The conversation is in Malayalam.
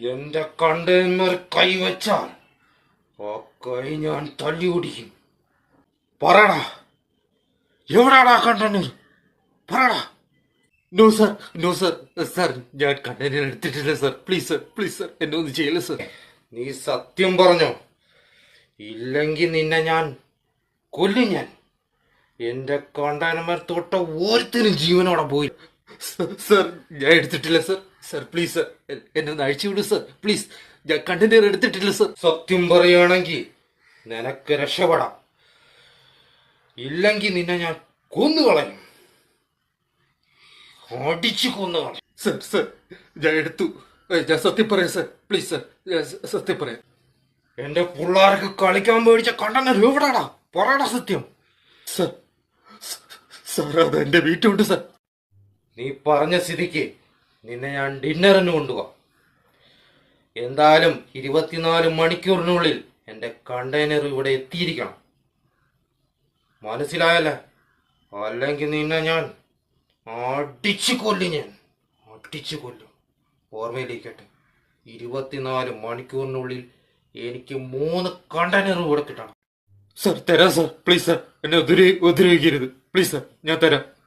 എന്റെ കണ്ടെയ്നർ കൈവച്ചാൽ ആ കൈ ഞാൻ തല്ലി ഓടിക്കും പറയടാ എവിടാടാ കണ്ടെയ്നർ? പറടാ. No sir no sir sir ഞാൻ കണ്ടന്റ് എടുത്തിട്ടില്ല sir please sir please sir എന്നെ ഒന്ന് ചെയ്യില്ല സർ നീ സത്യം പറഞ്ഞോ? ഇല്ലെങ്കിൽ നിന്നെ ഞാൻ കൊല്ലും ഞാൻ. എന്റെ കണ്ടെയ്നർ തൊട്ട ഓരോരുത്തരും ജീവനോടെ പോയി. സർ ഞാൻ എടുത്തിട്ടില്ല സർ സർ പ്ലീസ് സർ എന്നെ ഒന്ന് അഴിച്ചു വിടൂ സർ പ്ലീസ് ഞാൻ കണ്ടന്റ് എടുത്തിട്ടില്ല സർ സത്യം പറയുകയാണെങ്കിൽ നിനക്ക് രക്ഷപ്പെടാം. ഇല്ലെങ്കിൽ നിന്നെ ഞാൻ കൊന്നുകളയും. അടിച്ചു കൊന്നുകളയും. സർ സർ ഞാൻ എടുത്തു. ഞാൻ സത്യം പറയാം സർ പ്ലീസ് സർ ഞാൻ സത്യം പറയാം. എന്റെ പിള്ളേർക്ക് കളിക്കാൻ മേടിച്ച കണ്ടെന്ന രൂപടാടാ പറയടാ സത്യം. സർ സാർ സർ അത് എന്റെ വീട്ടിലുണ്ട് സർ നീ പറഞ്ഞ സ്ഥിതിക്ക് നിന്നെ ഞാൻ ഡിന്നറിന് കൊണ്ടുപോകാം എന്തായാലും ഇരുപത്തിനാല് മണിക്കൂറിനുള്ളിൽ എന്റെ കണ്ടെയ്നർ ഇവിടെ എത്തിയിരിക്കണം. മനസ്സിലായല്ലേ? അല്ലെങ്കിൽ നിന്നെ ഞാൻ അടിച്ചു കൊല്ലും ഞാൻ. അടിച്ചു കൊല്ലും. ഓർമ്മയിലേക്കട്ടെ ഇരുപത്തിനാല് മണിക്കൂറിനുള്ളിൽ എനിക്ക് മൂന്ന് കണ്ടെയ്നർ ഇവിടെ കിട്ടണം. സർ തരാം സർ. പ്ലീസ് സർ എന്നെ ഉപദ്രവിക്കരുത്. പ്ലീസ് സർ ഞാൻ തരാം.